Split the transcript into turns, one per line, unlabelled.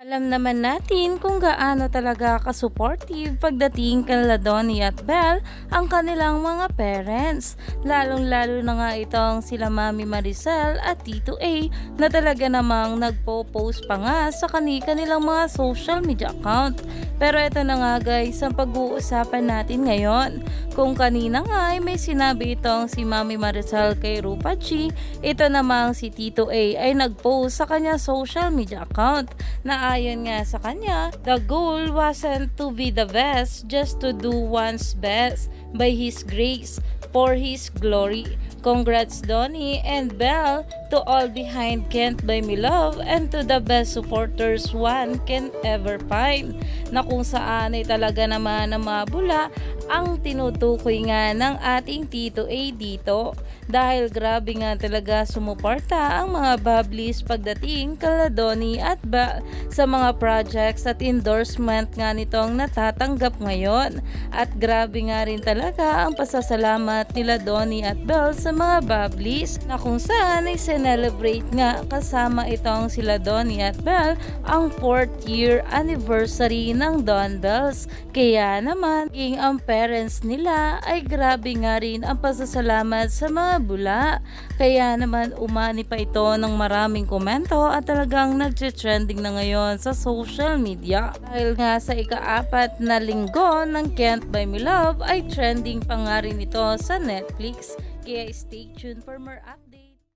Alam naman natin kung gaano talaga ka-supportive pagdating kay Donnie at Belle ang kanilang mga parents. Lalong-lalo na nga itong sila Mami Maricel at Tito A na talaga namang nagpo-post pa nga sa kani-kanilang mga social media account. Pero ito na nga guys ang pag-uusapan natin ngayon. Kung kanina nga ay may sinabi itong si Mami Maricel kay Rupa G, ito namang si Tito A ay nag-post sa kanya social media account na ayon nga sa kanya, the goal wasn't to be the best, just to do one's best by His grace, for His glory. Congrats Donnie and Belle to all behind Can't Buy Me Love and to the best supporters one can ever find na kung saan ay talaga naman na mabula ang tinutukoy nga ng ating Tito A dito dahil grabe nga talaga sumuporta ang mga bablis pagdating kala Donnie at ba sa mga projects at endorsement nga nitong natatanggap ngayon. At grabe nga rin talaga ang pasasalamat nila Donnie at Belle sa mga bablis na kung saan ay celebrate nga kasama itong sila Donnie at Belle ang 4th year anniversary ng Don Bells. Kaya naman king ang parents nila ay grabe nga rin ang pasasalamat sa mga bula. Kaya naman umani pa ito ng maraming komento at talagang nagtitrending na ngayon sa social media. Dahil nga sa ikaapat na linggo ng Can't Buy Me Love ay trending pa nga rin ito sa Netflix. Kaya stay tuned for more updates